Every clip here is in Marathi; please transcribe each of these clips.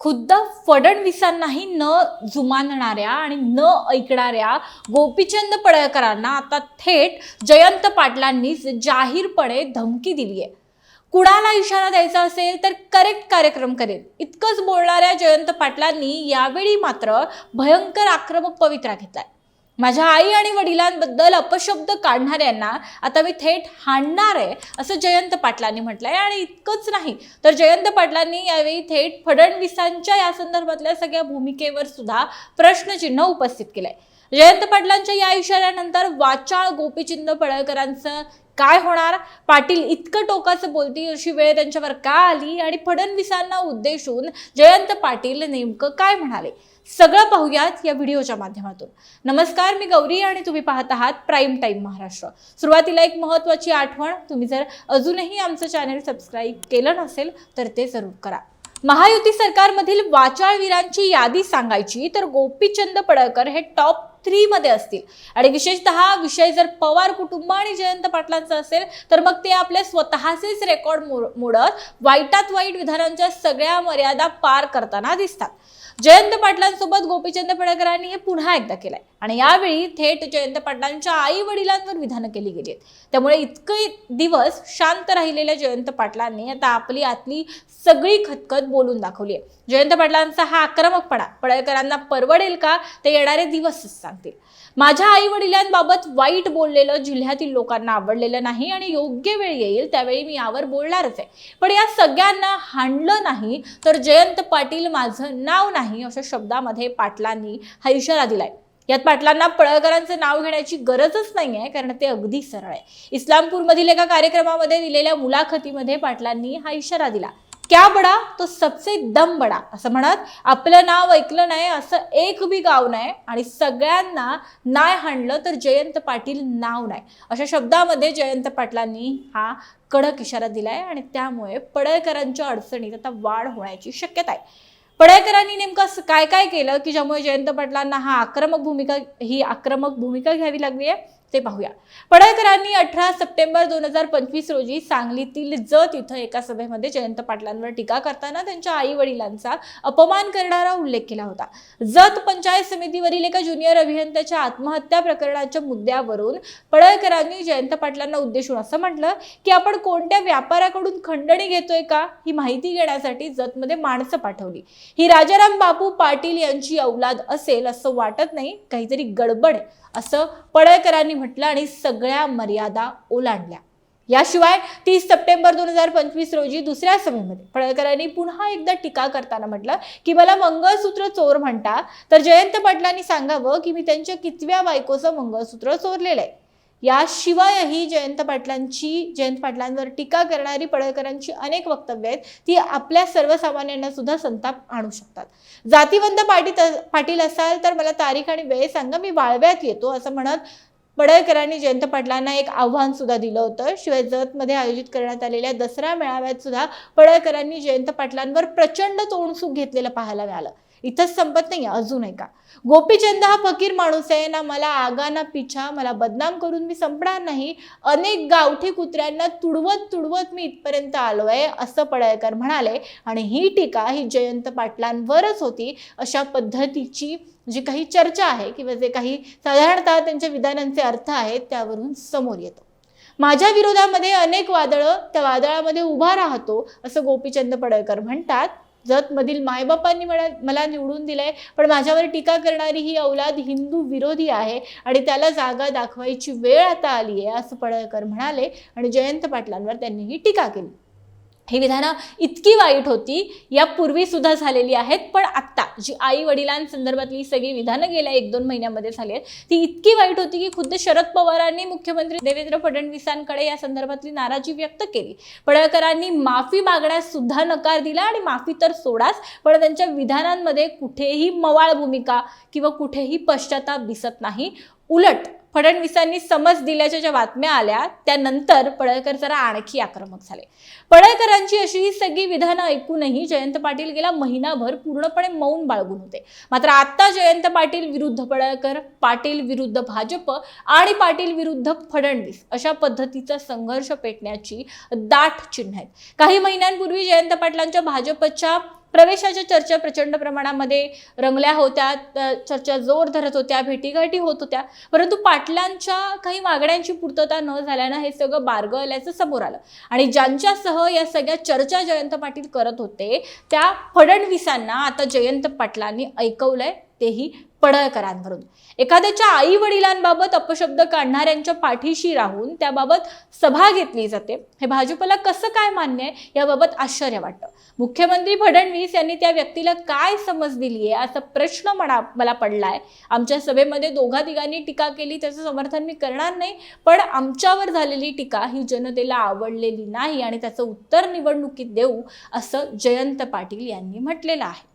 खुद्द फडणवीसांनाही न जुमानणाऱ्या आणि न ऐकणाऱ्या गोपीचंद पडळकरांना आता थेट जयंत पाटलांनीच जाहीरपणे धमकी दिली आहे. कुणाला इशारा द्यायचा असेल तर करेक्ट कार्यक्रम करेल. इतकंच बोलणाऱ्या जयंत पाटलांनी यावेळी मात्र भयंकर आक्रमक पवित्रा घेतलाय. माझ्या आई आणि वडिलांबद्दल अपशब्द काढणाऱ्यांना आता मी थेट हाणणार आहे असं जयंत पाटलांनी म्हटलंय. आणि इतकंच नाही तर जयंत पाटलांनी यावेळी थेट फडणवीसांच्या या संदर्भातल्या सगळ्या भूमिकेवर सुद्धा प्रश्नचिन्ह उपस्थित केलंय. जयंत पाटलांच्या या इशाऱ्यानंतर वाचाळ गोपीचिंद पडळकरांचं काय होणार? पाटील इतकं टोकाचं बोलतील अशी वेळ त्यांच्यावर का आली? आणि फडणवीसांना उद्देशून जयंत पाटील नेमकं काय म्हणाले? सगळं पाहूयात या व्हिडिओच्या माध्यमातून. नमस्कार मी गौरी आणि तुम्ही पाहत आहात प्राईम टाईम महाराष्ट्र. सुरुवातीला एक महत्त्वाची आठवण तुम्ही जर अजूनही आमचं चॅनल सबस्क्राईब केलं नसेल तर ते जरूर करा. महायुती सरकारमधील वाचाळवीरांची यादी सांगायची तर गोपीचंद पडळकर हे टॉप थ्रीमध्ये असतील. आणि विशेषतः विषय जर पवार कुटुंब आणि जयंत पाटलांचा असेल तर मग ते आपले स्वतःचेच रेकॉर्ड मोडत वाईटात वाईट विधानांच्या सगळ्या मर्यादा पार करताना दिसतात. जयंत पाटलांसोबत गोपीचंद पडळकरांनी हे पुन्हा एकदा केलंय. आणि यावेळी थेट जयंत पाटलांच्या आई वडिलांवर विधानं केली गेली आहेत. त्यामुळे इतके दिवस शांत राहिलेल्या जयंत पाटलांनी आता आपली आतली सगळी खतखत बोलून दाखवली आहे. जयंत पाटलांचा हा आक्रमकपणा पडळकरांना परवडेल का? ते येणारे दिवसच सांगतील. माझ्या आई वडिलांबाबत वाईट बोललेलं जिल्ह्यातील लोकांना आवडलेलं नाही आणि योग्य वेळ येईल त्यावेळी मी यावर बोलणारच आहे. पण या सगळ्यांना हाणलं नाही तर जयंत पाटील माझं नाव नाही अशा शब्दामध्ये पाटलांनी हा इशारा दिलाय. यात पाटलांना पळळकरांचं नाव घेण्याची गरजच नाही आहे कारण ते अगदी सरळ आहे. इस्लामपूरमधील एका कार्यक्रमामध्ये दिलेल्या मुलाखतीमध्ये पाटलांनी हा इशारा दिला. क्या बडा? तो सबसे दम बडा असं म्हणत आपलं नाव ऐकलं नाही असं एक बी गाव नाही आणि सगळ्यांना नाही हाणलं तर जयंत पाटील नाव नाही. अशा शब्दामध्ये जयंत पाटलांनी हा कडक इशारा दिलाय आणि त्यामुळे पडळकरांच्या अडचणीत आता वाढ होण्याची शक्यता आहे. पडळकरांनी नेमकं असं काय काय केलं की ज्यामुळे जयंत पाटलांना हा आक्रमक भूमिका ही आक्रमक भूमिका घ्यावी लागली आहे? ते पाहूया. पडळकरांनी अठरा सप्टेंबर दोन हजार पंचवीस रोजी सांगलीतील जत इथं एका सभेमध्ये जयंत पाटलांवर टीका करताना त्यांच्या आई वडिलांचा अपमान करणारा उल्लेख केला होता. जत पंचायत समितीवरील एका ज्युनियर अभियंत्याच्या आत्महत्या प्रकरणाच्या मुद्द्यावरून पडळकरांनी जयंत पाटलांना उद्देशून असं म्हटलं की आपण कोणत्या व्यापाऱ्याकडून खंडणी घेतोय का? ही माहिती घेण्यासाठी जतमध्ये माणसं पाठवली. ही राजाराम बापू पाटील यांची औलाद असेल असं वाटत नाही काहीतरी गडबड असं पडळकरांनी म्हटलं आणि सगळ्या मर्यादा ओलांडल्या. याशिवाय तीस सप्टेंबर दोन हजार पंचवीस रोजी दुसऱ्या सभेमध्ये पडळकरांनी पुन्हा एकदा टीका करताना म्हटलं की मला मंगळसूत्र चोर म्हणता तर जयंत पाटलांनी सांगावं की मी त्यांच्या कितव्या बायकोचं मंगळसूत्र चोरलेलं आहे. याशिवायही जयंत पाटलांची जयंत पाटलांवर टीका करणारी पडळकरांची अनेक वक्तव्य आहेत ती आपल्या सर्वसामान्यांना सुद्धा संताप आणू शकतात. जातीवंत पाटील पाटील असाल तर मला तारीख आणि वेळ सांगा मी वाळव्यात येतो असं म्हणत पडळकरांनी जयंत पाटलांना एक आव्हान सुद्धा दिलं होतं. शिवाय जतमध्ये आयोजित करण्यात आलेल्या दसरा मेळाव्यात सुद्धा पडळकरांनी जयंत पाटलांवर प्रचंड तोंडसुख घेतलेलं पाहायला मिळालं. इथंच संपत नाही अजून आहे का गोपीचंद हा फकीर माणूस आहे ना मला आगा ना पिछा मला बदनाम करून मी संपणार नाही. अनेक गावठी कुत्र्यांना तुडवत तुडवत मी इथपर्यंत आलो आहे असं पडळकर म्हणाले. आणि ही टीका ही जयंत पाटलांवरच होती. अशा पद्धतीची जी काही चर्चा आहे किंवा जे काही साधारणतः त्यांच्या विधानांचे अर्थ आहेत त्यावरून समोर येतो. माझ्या विरोधामध्ये अनेक वादळं त्या वादळामध्ये उभा राहतो असं गोपीचंद पडळकर म्हणतात. जतमधील मायबापांनी मला मला निवडून दिलंय पण माझ्यावर टीका करणारी ही औलाद हिंदू विरोधी आहे आणि त्याला जागा दाखवायची वेळ आता आली आहे असं पडळकर म्हणाले आणि जयंत पाटलांवर त्यांनी ही टीका केली. ही विधानं इतकी वाईट होती यापूर्वी सुद्धा झालेली आहेत पण आत्ता जी आई वडिलांसंदर्भातली सगळी विधानं गेल्या एक दोन महिन्यामध्ये झाली आहेत ती इतकी वाईट होती की खुद्द शरद पवारांनी मुख्यमंत्री देवेंद्र फडणवीसांकडे या संदर्भातली नाराजी व्यक्त केली. पडळकरांनी माफी मागण्यास सुद्धा नकार दिला आणि माफी तर सोडाच पण त्यांच्या विधानांमध्ये कुठेही मवाळ भूमिका किंवा कुठेही पश्चाताप दिसत नाही. उलट फडणवीसांनी समज दिल्याच्या ज्या बातम्या आल्या त्यानंतर पडळकर जरा आणखी आक्रमक झाले. पडळकरांची अशी ही सगळी विधानं ऐकूनही जयंत पाटील गेला महिनाभर पूर्णपणे मौन बाळगून होते. मात्र आता जयंत पाटील विरुद्ध पडळकर पाटील विरुद्ध भाजप आणि पाटील विरुद्ध फडणवीस अशा पद्धतीचा संघर्ष पेटण्याची दाट चिन्ह आहेत. काही महिन्यांपूर्वी जयंत पाटलांच्या भाजपच्या प्रवेशाच्या चर्चा प्रचंड प्रमाणामध्ये रंगल्या होत्या. चर्चा जोर धरत होत्या भेटीगाठी होत होत्या. परंतु पाटलांच्या काही मागण्यांची पूर्तता न झाल्यानं हे सगळं बारगळल्याचं समोर आलं. आणि ज्यांच्यासह या सगळ्या चर्चा जयंत पाटील करत होते त्या फडणवीसांना आता जयंत पाटलांनी ऐकवलंय तेही पडळकरांवरून. एखाद्याच्या आई वडिलांबाबत अपशब्द काढणाऱ्यांच्या पाठीशी राहून त्याबाबत सभा घेतली जाते. हे भाजपला कसं काय मान्य आहे याबाबत आश्चर्य वाटतं. मुख्यमंत्री फडणवीस यांनी त्या व्यक्तीला काय समज दिली आहे असा प्रश्न म्हणा मला पडलाय. आमच्या सभेमध्ये दोघा तिघांनी टीका केली त्याचं समर्थन मी करणार नाही पण आमच्यावर झालेली टीका ही जनतेला आवडलेली नाही आणि त्याचं उत्तर निवडणुकीत देऊ असं जयंत पाटील यांनी म्हटलेलं आहे.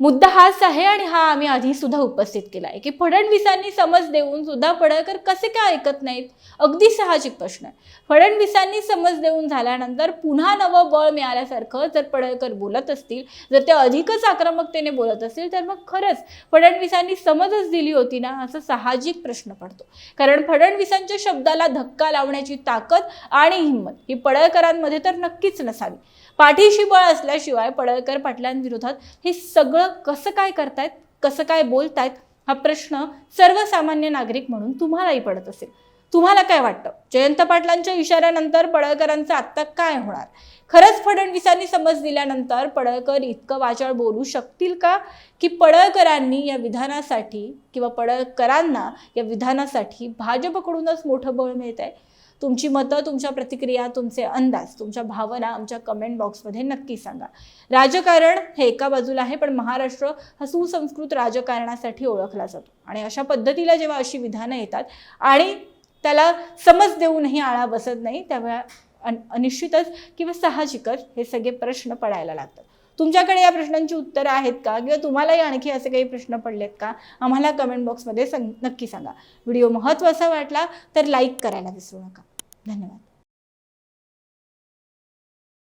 मुद्दा हाच आहे आणि हा आम्ही आधी सुद्धा उपस्थित केला आहे. की फडणवीसांनी समज देऊन सुद्धा पडळकर कसे काय ऐकत नाहीत? अगदी साहजिक प्रश्न आहे. फडणवीसांनी समज देऊन झाल्यानंतर पुन्हा नवं बळ मिळाल्यासारखं जर पडळकर बोलत असतील जर ते अधिकच आक्रमकतेने बोलत असतील तर मग खरंच फडणवीसांनी समजच दिली होती ना असं साहजिक प्रश्न पडतो. कारण फडणवीसांच्या शब्दाला धक्का लावण्याची ताकद आणि हिंमत ही पडळकरांमध्ये तर नक्कीच नसावी. पाठीशी बळ असल्याशिवाय पडळकर पाटलांविरोधात हे सगळं कसं काय करतायत कसं काय बोलतायत हा प्रश्न सर्वसामान्य नागरिक म्हणून तुम्हालाही पडत असेल. तुम्हाला काय वाटतं? जयंत पाटलांच्या इशाऱ्यानंतर पडळकरांचं आत्ता काय होणार? खरंच फडणवीसांनी समज दिल्यानंतर पडळकर इतकं वाचाळ बोलू शकतील का? की पडळकरांनी या विधानासाठी किंवा पडळकरांना या विधानासाठी भाजपकडूनच मोठं बळ मिळत आहे तुमची मतं तुमच्या प्रतिक्रिया तुमचे अंदाज तुमच्या भावना आमच्या कमेंट बॉक्समध्ये नक्की सांगा. राजकारण हे एका बाजूला आहे पण महाराष्ट्र हा सुसंस्कृत राजकारणासाठी ओळखला जातो. आणि अशा पद्धतीला जेव्हा अशी विधानं येतात आणि त्याला समज देऊनही आळा बसत नाही त्यावेळा अन अनिश्चितच किंवा साहजिकच हे सगळे प्रश्न पडायला लागतात. तुमच्याकडे या प्रश्नांची उत्तरं आहेत का? किंवा तुम्हालाही आणखी असे काही प्रश्न पडलेत का? आम्हाला कमेंट बॉक्समध्ये सांग नक्की सांगा. व्हिडिओ महत्त्वाचा वाटला तर लाईक करायला विसरू नका. धन्यवाद